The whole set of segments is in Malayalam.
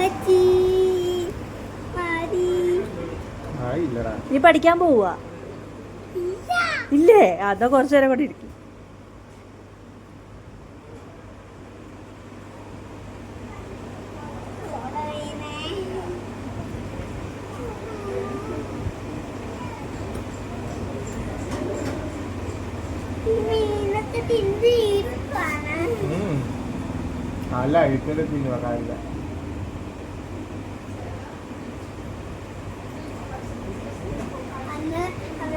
ഉമ്മച്ചി മതി. ആയില്ലടാ. നീ പഠിക്കാൻ പോവാ ഇല്ല. അതാ കുറച്ചു നേരം കൂടി ഇരിക്കും. അല്ല ഇത്തരം പിന്നെ കായില്ല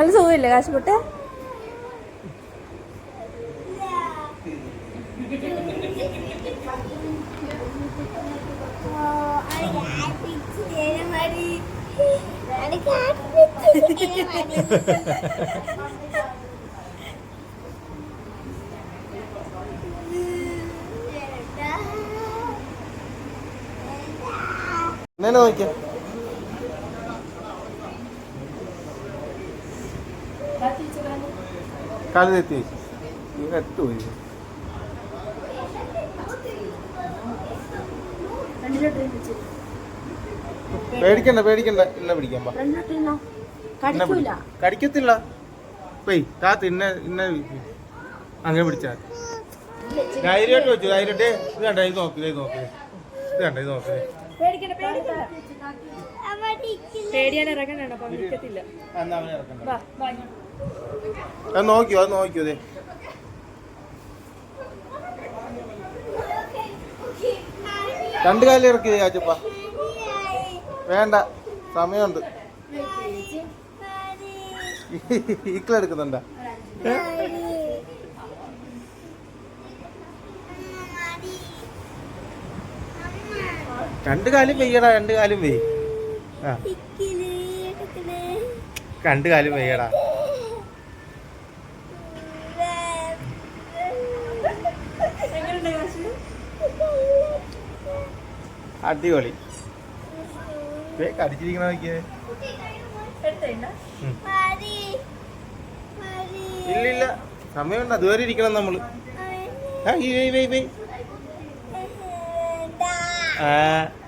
നല്ല സുഖമില്ലേ? കാശുപൊട്ടെ നോക്കിയാ. കാൽ എട്ടുപോയി പേടിക്കണ്ട പേടിക്കണ്ട. ഇന്ന പിടിക്കാൻ. കടിക്കത്തില്ല. പോയി കാത്ത് ഇന്ന ഇന്ന അങ്ങനെ പിടിച്ചാ ധൈര്യമായിട്ട് വെച്ചു ധൈര്യമായിട്ട്. ഇത് കണ്ട ഇത് നോക്ക് ഇത് നോക്ക്. ഇത് കണ്ട ഇത് നോക്ക്. പേടിക്കണ്ട പേടിയാൻ അപ്പൊ നിൽക്കത്തില്ല അത് നോക്കിയോ അത് നോക്കിയോ അതെ രണ്ട് കാലം ഇറക്കി ചാച്ചപ്പ വേണ്ട സമയമുണ്ട്. ഈക്കളെടുക്കുന്നുണ്ടാ. രണ്ട് കാലും വെയ്യടാ രണ്ട് കാലും വെയ്. ആ. രണ്ട് കാലും വെയ്യടാ. അടിപൊളി. കടിച്ചിരിക്കണ നോക്കിയേ. ഇല്ലില്ല സമയമുണ്ട് അതുവരെ ഇരിക്കണം നമ്മൾ. ആ ഈ വെയ് വെയ്. വെയ് ആ